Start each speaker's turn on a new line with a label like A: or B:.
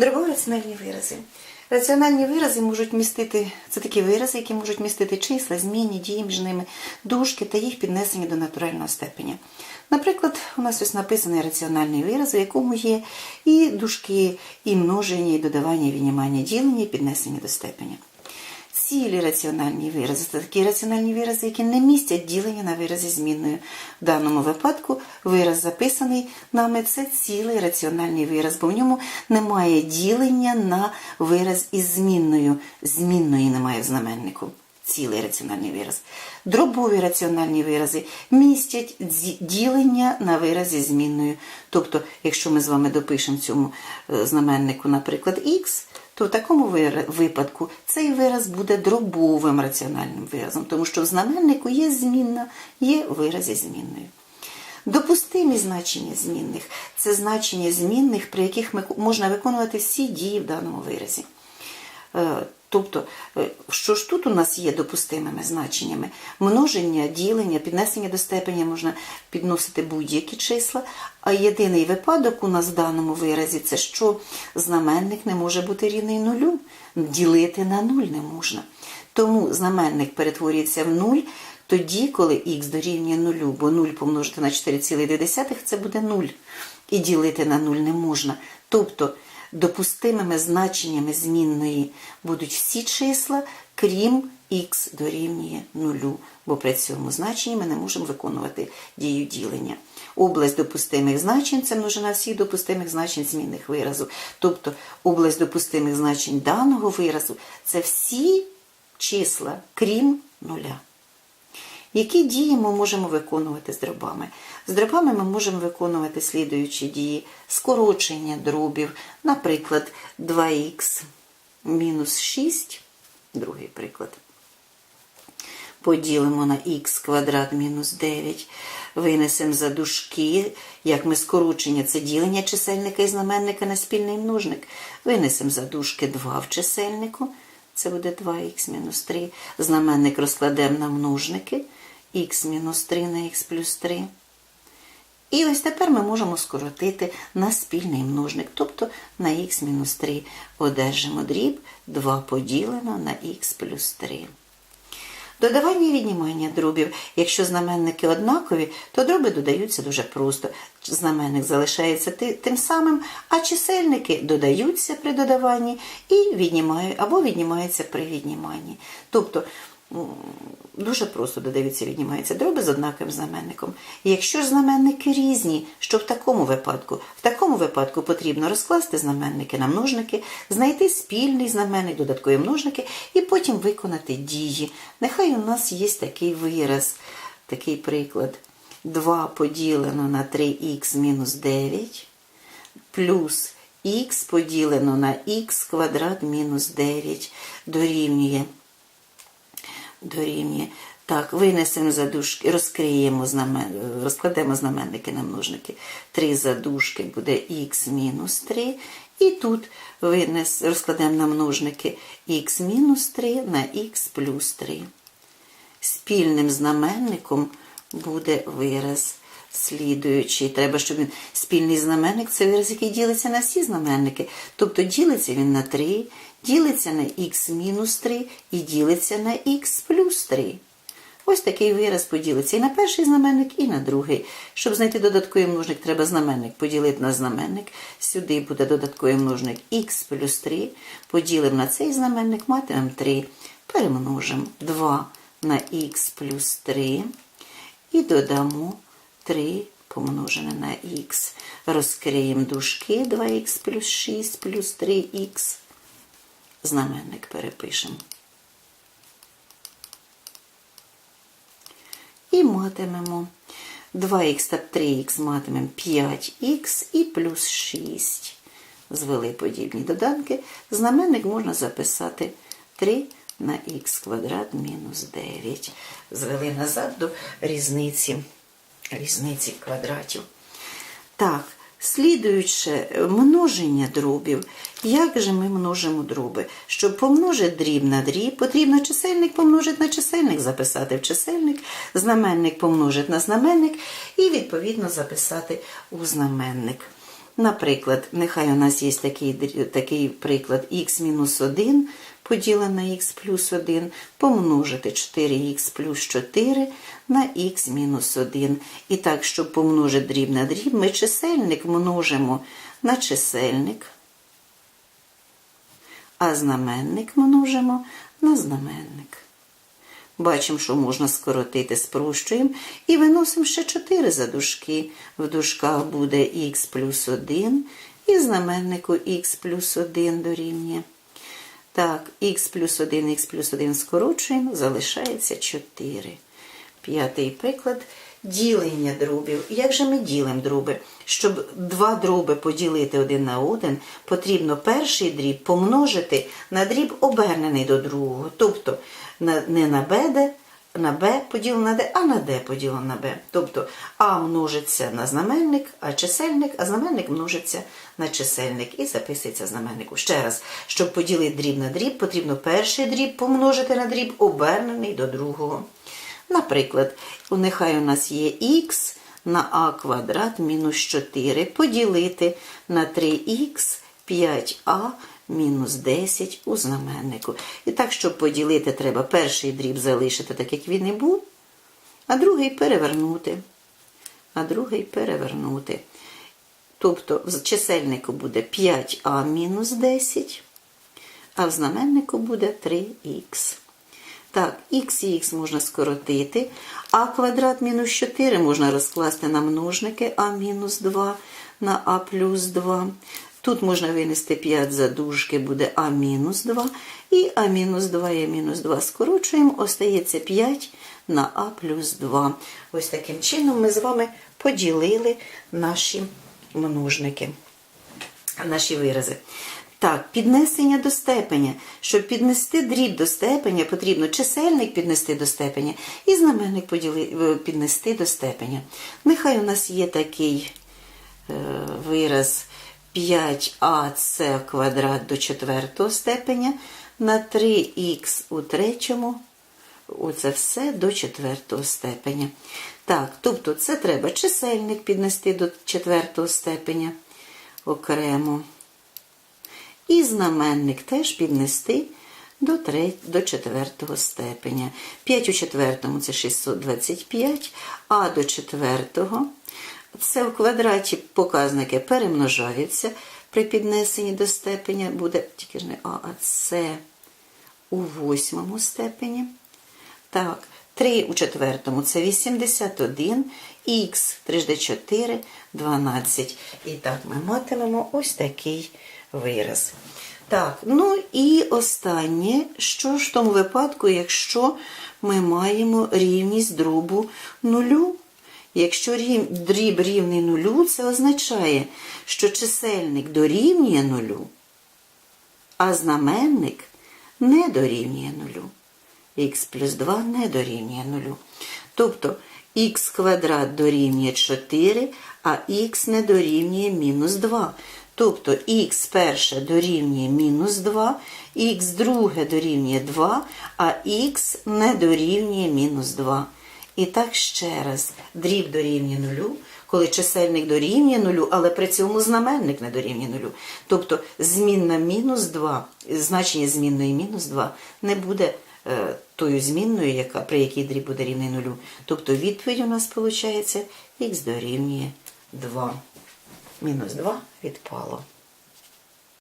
A: Дробово-раціональні вирази. Раціональні вирази можуть містити, це такі вирази, які можуть містити числа, змінні, дії між ними, дужки та їх піднесення до натурального степеня. Наприклад, у нас ось написаний раціональний вираз, у якому є і дужки, і множення, і додавання, і віднімання, ділення, і піднесення до степеня. Цілі раціональні вирази це такі раціональні вирази, які не містять ділення на вирази змінною. В даному випадку вираз записаний нами це цілий раціональний вираз, бо в ньому немає ділення на вираз із змінною. Змінної немає в знаменнику. Цілий раціональний вираз. Дробові раціональні вирази містять ділення на виразі змінною. Тобто, якщо ми з вами допишемо цьому е, знаменнику, наприклад, х, то в такому випадку цей вираз буде дробовим раціональним виразом, тому що в знаменнику є змінна, є виразі змінною. Допустимі значення змінних це значення змінних, при яких можна виконувати всі дії в даному виразі. Тобто, е, що ж тут у нас є допустимими значеннями? Множення, ділення, піднесення до степеня можна підносити будь-які числа, а єдиний випадок у нас в даному виразі це що знаменник не може бути рівний нулю, ділити на нуль не можна. Тому знаменник перетворюється в нуль тоді, коли х дорівнює нулю, бо 0 помножити на 4,2 це буде 0. І ділити на 0 не можна. Тобто допустимими значеннями змінної будуть всі числа, крім х дорівнює нулю, бо при цьому значенні ми не можемо виконувати дію ділення. Область допустимих значень це множина всіх допустимих значень змінних виразу. Тобто область допустимих значень даного виразу це всі числа, крім нуля. Які дії ми можемо виконувати з дробами? З дробами ми можемо виконувати слідуючі дії: скорочення дробів, наприклад, 2х мінус 6, другий приклад. Поділимо на х квадрат мінус 9, винесемо за дужки, як ми скорочення, це ділення чисельника і знаменника на спільний множник. Винесемо за дужки 2 в чисельнику, це буде 2х мінус 3. Знаменник розкладемо на множники, х мінус 3 на х плюс 3. І ось тепер ми можемо скоротити на спільний множник, тобто на х мінус 3 одержимо дріб 2 поділено на х плюс 3. Додавання і віднімання дробів. Якщо знаменники однакові, то дроби додаються дуже просто. Знаменник залишається тим самим, а чисельники додаються при додаванні і віднімають або віднімаються при відніманні. Тобто дуже просто додаються і віднімаються дроби з однаковим знаменником. І якщо ж знаменники різні, що в такому випадку? В такому випадку потрібно розкласти знаменники на множники, знайти спільний знаменник, додаткові множники і потім виконати дії. Нехай у нас є такий вираз, такий приклад. 2 поділено на 3х мінус 9 плюс х поділено на х квадрат мінус 9 дорівнює дорівнює. Так, винесемо задушки, розкриємо знамен, розкладемо знаменники на множники. 3 задушки буде х мінус 3. І тут винес, розкладемо на множники х мінус 3 на х плюс 3. Спільним знаменником буде вираз слідуючий. Треба, щоб він спільний знаменник це вираз, який ділиться на всі знаменники. Тобто ділиться він на 3, ділиться на х мінус 3 і ділиться на х плюс 3. Ось такий вираз поділиться і на перший знаменник, і на другий. Щоб знайти додатковий множник, треба знаменник поділити на знаменник. Сюди буде додатковий множник х плюс 3. Поділимо на цей знаменник, матимемо 3. Перемножимо 2 на х плюс 3 і додамо 3 помножене на х. Розкриємо дужки 2х плюс 6 плюс 3х. Знаменник перепишемо. І матимемо 2х та 3х матимемо 5х і плюс 6. Звели подібні доданки. Знаменник можна записати 3 на х квадрат мінус 9. Звели назад до різниці, різниці квадратів. Так, Слідуюче множення дробів. Як же ми множимо дроби? Щоб помножити дріб на дріб, потрібно чисельник помножити на чисельник, записати в чисельник, знаменник помножити на знаменник і, відповідно, записати у знаменник. Наприклад, нехай у нас є такий такий приклад х-1 поділено на х плюс 1, помножити 4х плюс 4 на х мінус 1. І так, щоб помножити дріб на дріб, ми чисельник множимо на чисельник, а знаменник множимо на знаменник. Бачимо, що можна скоротити, спрощуємо, і виносимо ще 4 за дужки. В дужках буде х плюс 1, і знаменнику х плюс 1 дорівнює. Так, х плюс 1, х плюс 1 скорочуємо, залишається 4. П'ятий приклад. Ділення дробів. Як же ми ділимо дроби? Щоб два дроби поділити один на один, потрібно перший дріб помножити на дріб обернений до другого. Тобто не на b, де, на b поділено на d, а на d поділено на b. Тобто а множиться на знаменник, а чисельник, а знаменник множиться на чисельник і записується знаменнику. Ще раз, щоб поділити дріб на дріб, потрібно перший дріб помножити на дріб обернений до другого. Наприклад, нехай у нас є х на а квадрат мінус 4 поділити на 3х 5а мінус 10 у знаменнику. І так, щоб поділити, треба перший дріб залишити так, як він і був, а другий перевернути. А другий перевернути. Тобто в чисельнику буде 5а мінус 10, а в знаменнику буде 3х. Так, х і х можна скоротити, а квадрат мінус 4 можна розкласти на множники а мінус 2 на а плюс 2. Тут можна винести 5 за дужки, буде А-2, І А-2 і а мінус 2 скорочуємо, остається 5 на а плюс 2. Ось таким чином ми з вами поділили наші множники наші вирази. Так, піднесення до степеня. Щоб піднести дріб до степеня, потрібно чисельник піднести до степеня і знаменник е, піднести до степеня. Нехай у нас є такий е, вираз 5ac квадрат до четвертого степеня на 3х у третьому. Оце все до четвертого степеня. Так, тобто це треба чисельник піднести до четвертого степеня окремо. І знаменник теж піднести до, треть, до четвертого степеня. 5 у четвертому це 625, а до четвертого це в квадраті показники перемножаються при піднесенні до степеня, буде тільки ж не А, а С у восьмому степені. Так, 3 у четвертому це 81, х 3 4 12. І так ми матимемо ось такий вираз. Так, ну і останнє, що ж в тому випадку, якщо ми маємо рівність дробу нулю? Якщо дріб рівний нулю, це означає, що чисельник дорівнює нулю, а знаменник не дорівнює нулю. х плюс 2 не дорівнює нулю. Тобто х квадрат дорівнює 4, а х не дорівнює мінус 2. Тобто х перше дорівнює мінус 2, х друге дорівнює 2, а х не дорівнює мінус 2. І так ще раз, дріб дорівнює нулю, коли чисельник дорівнює нулю, але при цьому знаменник не дорівнює нулю. Тобто змінна мінус 2, значення змінної мінус 2 не буде е, тою змінною, яка, при якій дріб буде рівний нулю. Тобто відповідь у нас виходить х дорівнює 2. Мінус 2 відпало.